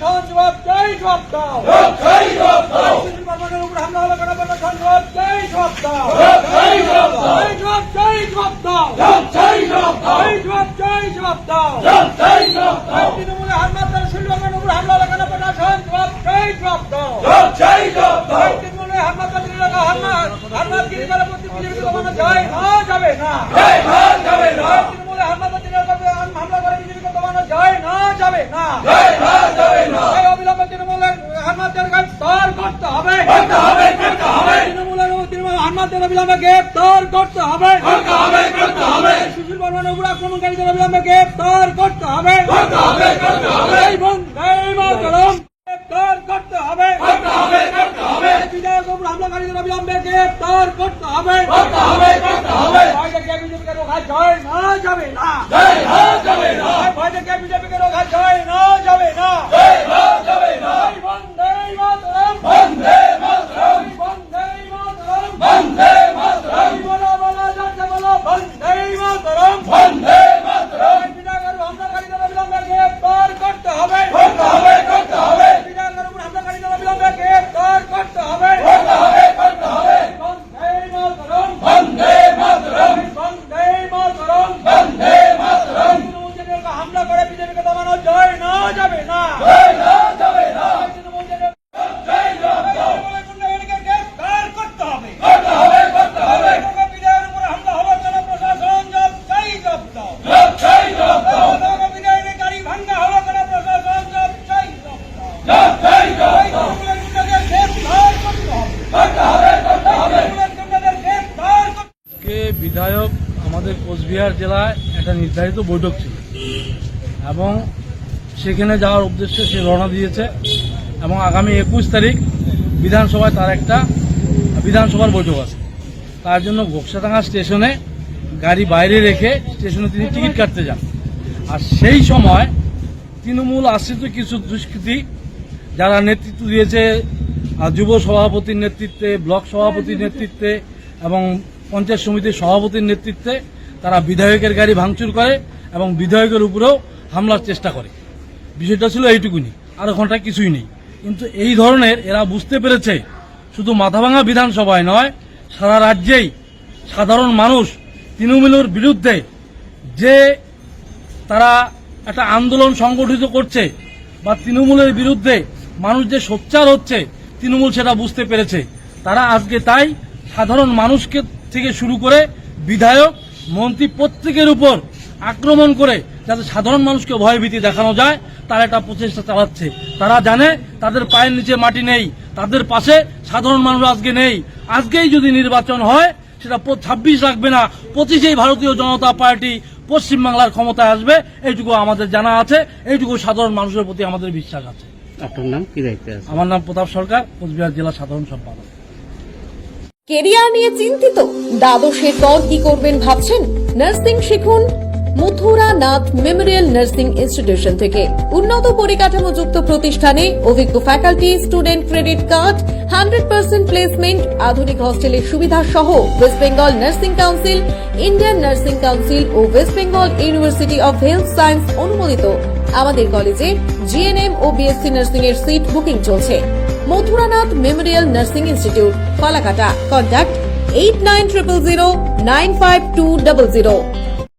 প্রশাসন জবাব চাই জবাব দাও রক্ষাই রক্ষাও সুশীল বর্মনের উপর হামলা হলো কেন প্রশাসন জবাব চাই জবাব দাও রক্ষাই রক্ষাও চাই জবাব চাই জবাব দাও রক্ষাই রক্ষাও চাই জবাব চাই জবাব দাও রক্ষাই রক্ষাও তৃণমূলে হামলার সুশীল বর্মনের উপর হামলা হলো কেন প্রশাসন জবাব চাই জবাব দাও রক্ষাই রক্ষাও তৃণমূলে হামলার হামলা হামলা গিরিবারের প্রতি বিজেপি দমানো যায় না যাবে না যাবে না তৃণমূলে হামলা হামলা করে বিজেপিকে দমানো যায় না যাবে না হবে করতে হবে করতে হবে। তৃণমূলের তৃণমূল হামলাদের অবিলম্বে গ্রেফতার করতে হবে। করতে হবে করতে হবে। সুশীল বর্মনের উপর আক্রমণকারীদের অবিলম্বে গ্রেফতার করতে হবে। করতে হবে করতে হবে। এই বন্দে মাতরম গ্রেফতার করতে হবে। করতে হবে করতে হবে। বিধায়ক উপর হামলাকারীদের অবিলম্বে গ্রেফতার করতে হবে। করতে হবে করতে হবে। ভয় থেকে বিজেপিকে রোখা যায় না যাবে না। জয় ভার যাবে না। ভয় থেকে বিজেপিকে রোখা যায় না যাবে না জয় ভার যাবে না এই বন্দে মাতরম বন্দে মাতরম এই বন্দে মাতরম বন্দে মাতরম বলো বলো জনতা বলো বন্দে মাতরম বন্দে মাতরম বিধায়কের হামলাকারীদের অবিলম্বে গ্রেফতার করতে হবে করতে হবে করতে হবে বিধায়কের উপর হামলাকারীদের অবিলম্বে গ্রেফতার করতে হবে করতে হবে করতে হবে বন্দে মাতরম বন্দে মাতরম বন্দে মাতরম বন্দে মাতরম তৃণমূলের হামলা করে বিজেপিকে দমানো যায় না যাবে না জয় ভার যাবে না তৃণমূলের জয় রক্ষাও গুন্ডাগিরিকে গ্রেফতার করতে হবে করতে হবে করতে হবে বিজয়ের উপর হামলা হওয়ার জন্য প্রশাসন জব চাই জব দাও রক্ষাই রক্ষাও বিজয়ের গাড়ি ভাঙ্গা হওয়ার জন্য প্রশাসন জব চাই জব দাও রক্ষাই রক্ষাও তৃণমূলের গুন্ডাদের গ্রেফতার করতে হবে করতে হবে করতে হবে তৃণমূলের গুন্ডাদের গ্রেফতার করতে আজকে বিধায়ক আমাদের কোচবিহার জেলায় একটা নির্ধারিত বৈঠক ছিল। এবং সেখানে যাওয়ার উদ্দেশ্যে সে রওনা দিয়েছে এবং আগামী একুশ তারিখ বিধানসভায় তার একটা বিধানসভার বৈঠক আছে। তার জন্য ঘোকসাডাঙ্গা স্টেশনে গাড়ি বাইরে রেখে স্টেশনে তিনি টিকিট কাটতে যান। আর সেই সময় তৃণমূল আশ্রিত কিছু দুষ্কৃতী যারা নেতৃত্ব দিয়েছে যুব সভাপতির নেতৃত্বে, ব্লক সভাপতির নেতৃত্বে এবং পঞ্চায়েত সমিতির সভাপতির নেতৃত্বে তারা বিধায়কের গাড়ি ভাঙচুর করে এবং বিধায়কের উপরেও হামলার চেষ্টা করে। বিষয়টা ছিল এইটুকুনি, আর ওখানটা কিছুই নেই। কিন্তু এই ধরনের এরা বুঝতে পেরেছে, শুধু মাথাভাঙা বিধানসভায় নয়, সারা রাজ্যেই সাধারণ মানুষ তৃণমূলের বিরুদ্ধে যে তারা একটা আন্দোলন সংগঠিত করছে বা তৃণমূলের বিরুদ্ধে মানুষ যে সোচ্চার হচ্ছে, তৃণমূল সেটা বুঝতে পেরেছে। তারা আজকে তাই সাধারণ মানুষকে থেকে শুরু করে বিধায়ক মন্ত্রী প্রত্যেকের উপর আক্রমণ করে যাতে সাধারণ মানুষকে ভয়ভীতি দেখানো যায় তারা একটা প্রচেষ্টা চালাচ্ছে। তারা জানে তাদের পায়ের নিচে মাটি নেই তাদের পাশে সাধারণ মানুষ আজকে নেই। আজকেই যদি নির্বাচন হয় সেটা ছাব্বিশ রাখবে না পঁচিশেই ভারতীয় জনতা পার্টি পশ্চিমবাংলার ক্ষমতায় আসবে এইটুকু আমাদের জানা আছে এইটুকু সাধারণ মানুষের প্রতি আমাদের বিশ্বাস আছে। আপনার নাম? কি দায়িত্বে আছে আমার নাম প্রতাপ সরকার কোচবিহার জেলা সাধারণ সম্পাদক। কেরিয়ার নিয়ে চিন্তিত। দ্বাদশের পর কি করবেন ভাবছেন? নার্সিং শিখুন Mathura Nath memorial nursing institution থেকে। উন্নত পরিকাঠামোযুক্ত প্রতিষ্ঠানে অভিজ্ঞ faculty, student credit card, hundred percent placement, আধুনিক হস্টেলের সুবিধা সহ West Bengal nursing council, Indian nursing council O West Bengal University of Health Science অনুমোদিত। আমাদের কলেজে জিএনএম ও বিএসসি নার্সিং এর সিট বুকিং চলছে। Mathuranath memorial nursing institute Falakata contact eight nine triple zero nine five two double zero